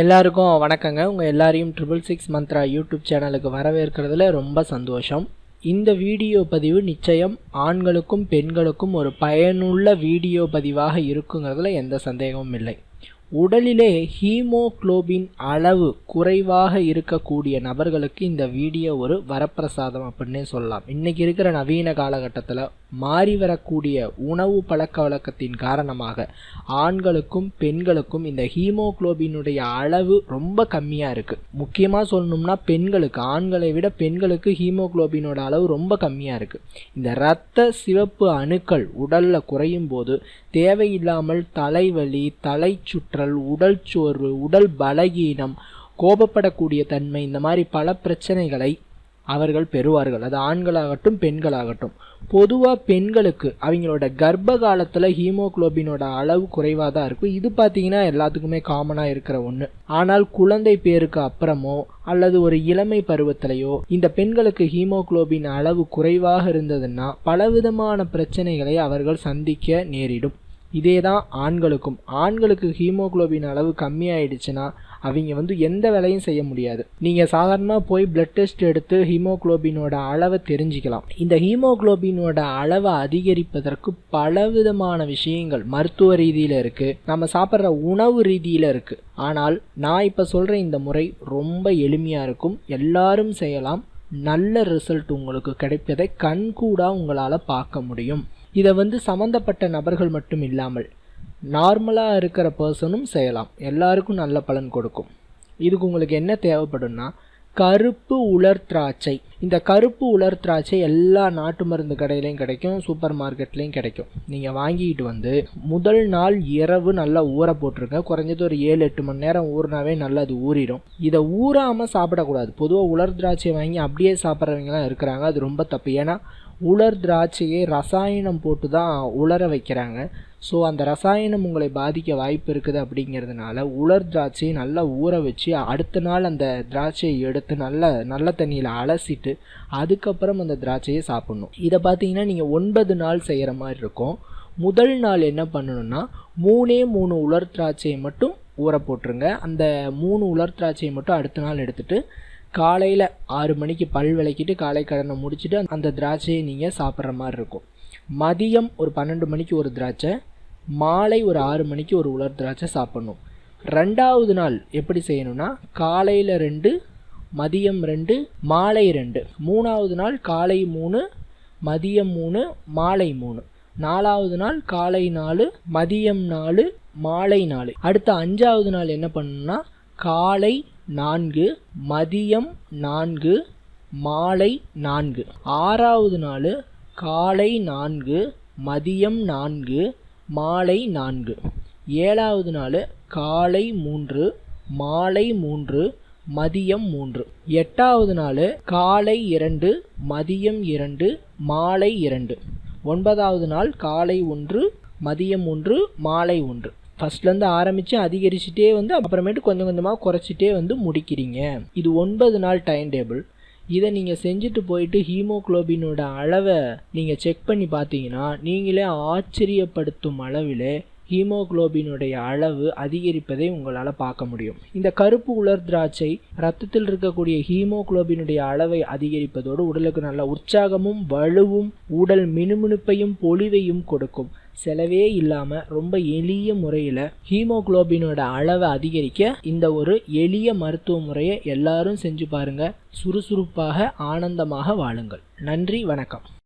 எல்லாருக்கும் வணக்கங்க. உங்கள் எல்லாரையும் ட்ரிபிள் சிக்ஸ் மந்த்ரா யூடியூப் சேனலுக்கு வரவேற்கிறதுல ரொம்ப சந்தோஷம். இந்த வீடியோ பதிவு நிச்சயம் ஆண்களுக்கும் பெண்களுக்கும் ஒரு பயனுள்ள வீடியோ பதிவாக இருக்குங்கிறதுல எந்த சந்தேகமும் இல்லை. உடலிலே ஹீமோக்ளோபின் அளவு குறைவாக இருக்கக்கூடிய நபர்களுக்கு இந்த வீடியோ ஒரு வரப்பிரசாதம் அப்படின்னே சொல்லலாம். இன்றைக்கி இருக்கிற நவீன காலகட்டத்தில் மாறி வரக்கூடிய உணவு பழக்க வழக்கத்தின் காரணமாக ஆண்களுக்கும் பெண்களுக்கும் இந்த ஹீமோக்ளோபினுடைய அளவு ரொம்ப கம்மியாக இருக்குது முக்கியமாக சொல்லணும்னா பெண்களுக்கு ஆண்களை விட பெண்களுக்கு ஹீமோக்ளோபினோட அளவு ரொம்ப கம்மியாக இருக்குது இந்த இரத்த சிவப்பு அணுக்கள் உடலில் குறையும் போது தேவையில்லாமல் தலைவலி தலை குரல் உடல் சோர்வு உடல் பலகீனம் கோபப்படக்கூடிய தன்மை இந்த மாதிரி பல பிரச்சனைகளை அவர்கள் பெறுவார்கள். அது ஆண்களாகட்டும் பெண்களாகட்டும். பொதுவாக பெண்களுக்கு அவங்களோட கர்ப்ப காலத்தில் ஹீமோக்ளோபினோட அளவு குறைவாக தான் இருக்கும். இது பார்த்தீங்கன்னா எல்லாத்துக்குமே காமனாக இருக்கிற ஒன்று ஆனால் குழந்தை பேருக்கு அப்புறமோ அல்லது ஒரு இளமை பருவத்திலையோ இந்த பெண்களுக்கு ஹீமோக்ளோபின் அளவு குறைவாக இருந்ததுன்னா பலவிதமான பிரச்சனைகளை அவர்கள் சந்திக்க நேரிடும். இதே தான் ஆண்களுக்கும். ஆண்களுக்கு ஹீமோக்ளோபின் அளவு கம்மியாயிடுச்சுன்னா அவங்க வந்து எந்த வேலையும் செய்ய முடியாது. நீங்கள் சாதாரணமாக போய் பிளட் டெஸ்ட் எடுத்து ஹீமோக்ளோபினோட அளவை தெரிஞ்சுக்கலாம். இந்த ஹீமோக்ளோபினோட அளவை அதிகரிப்பதற்கு பலவிதமான விஷயங்கள் மருத்துவ ரீதியில் இருக்குது நம்ம சாப்பிட்ற உணவு ரீதியில் இருக்குது ஆனால் நான் இப்போ சொல்கிற இந்த முறை ரொம்ப எளிமையாக இருக்கும். எல்லாரும் செய்யலாம். நல்ல ரிசல்ட் உங்களுக்கு கிடைப்பதை கண்கூடாக உங்களால் பார்க்க முடியும். இதை வந்து சம்மந்தப்பட்ட நபர்கள் மட்டும் இல்லாமல் நார்மலாக இருக்கிற பர்சனும் செய்யலாம். எல்லாருக்கும் நல்ல பலன் கொடுக்கும். இதுக்கு உங்களுக்கு என்ன தேவைப்படும்னா கருப்பு உலர் திராட்சை. இந்த கருப்பு உலர் திராட்சை எல்லா நாட்டு மருந்து கடையிலையும் கிடைக்கும் சூப்பர் மார்க்கெட்லேயும் கிடைக்கும். நீங்கள் வாங்கிட்டு வந்து முதல் நாள் இரவு நல்லா ஊற போட்டிருங்க. குறைஞ்சது ஒரு ஏழு எட்டு மணி நேரம் ஊறினாவே நல்லா அது ஊறிடும். இதை ஊறாமல் சாப்பிடக்கூடாது. பொதுவாக உலர் திராட்சை வாங்கி அப்படியே சாப்பிட்றவங்கலாம் இருக்கிறாங்க. அது ரொம்ப தப்பு. ஏன்னா உலர் திராட்சையை ரசாயனம் போட்டு தான் உலர வைக்கிறாங்க. ஸோ அந்த ரசாயனம் உங்களை பாதிக்க வாய்ப்பு இருக்குது அப்படிங்கிறதுனால உலர் திராட்சையை நல்லா ஊற வச்சு அடுத்த நாள் அந்த திராட்சையை எடுத்து நல்ல நல்ல தண்ணியில் அலசிட்டு அதுக்கப்புறம் அந்த திராட்சையை சாப்பிட்ணும். இதை பார்த்தீங்கன்னா நீங்கள் ஒன்பது நாள் செய்கிற மாதிரி இருக்கும். முதல் நாள் என்ன பண்ணணும்னா மூணே மூணு உலர் திராட்சையை மட்டும் ஊற போட்டுருங்க. அந்த மூணு உலர் திராட்சையை மட்டும் அடுத்த நாள் எடுத்துகிட்டு காலையில் ஆறு மணிக்கு பல் விளக்கிட்டு காலை கடனை முடிச்சுட்டு அந்த திராட்சையை நீங்கள் சாப்பிட்ற மாதிரி இருக்கும். மதியம் ஒரு பன்னெண்டு மணிக்கு ஒரு திராட்சை மாலை ஒரு ஆறு மணிக்கு ஒரு உலர் திராட்சை சாப்பிட்ணும். ரெண்டாவது நாள் எப்படி செய்யணும்னா காலையில் ரெண்டு மதியம் ரெண்டு மாலை ரெண்டு. மூணாவது நாள் காலை மூணு மதியம் மூணு மாலை மூணு. நாலாவது நாள் காலை நாலு மதியம் நாலு மாலை நாலு. அடுத்த அஞ்சாவது நாள் என்ன பண்ணணும்னா காலை நான்கு மதியம் நான்கு மாலை நான்கு. ஆறாவது நாள் காலை நான்கு மதியம் நான்கு மாலை நான்கு. ஏழாவது நாள் காலை மூன்று மாலை மூன்று மதியம் மூன்று. எட்டாவது நாள் காலை இரண்டு மதியம் இரண்டு மாலை இரண்டு. ஒன்பதாவது நாள் காலை ஒன்று மதியம் ஒன்று மாலை ஒன்று. ஃபஸ்ட்லேருந்து ஆரம்பித்து அதிகரிச்சுட்டே வந்து அப்புறமேட்டு கொஞ்சம் கொஞ்சமாக குறைச்சிட்டே வந்து முடிக்கிறீங்க. இது ஒன்பது நாள் டைம் டேபிள் இதை நீங்கள் செஞ்சுட்டு போயிட்டு ஹீமோக்ளோபினோட அளவை நீங்கள் செக் பண்ணி பார்த்தீங்கன்னா நீங்களே ஆச்சரியப்படுத்தும் அளவில் ஹீமோக்ளோபினுடைய அளவு அதிகரிப்பதை உங்களால் பார்க்க முடியும். இந்த கருப்பு உலர் திராட்சை ரத்தத்தில் இருக்கக்கூடிய ஹீமோக்ளோபினுடைய அளவை அதிகரிப்பதோடு உடலுக்கு நல்ல உற்சாகமும் வலுவும் உடல் மினுமினுப்பையும் பொலிவையும் கொடுக்கும். செலவே இல்லாமல் ரொம்ப எளிய முறையில் ஹீமோக்ளோபினோட அளவை அதிகரிக்க இந்த ஒரு எளிய மருத்துவ முறையை எல்லாரும் செஞ்சு பாருங்கள் சுறுசுறுப்பாக ஆனந்தமாக வாழுங்கள். நன்றி வணக்கம்.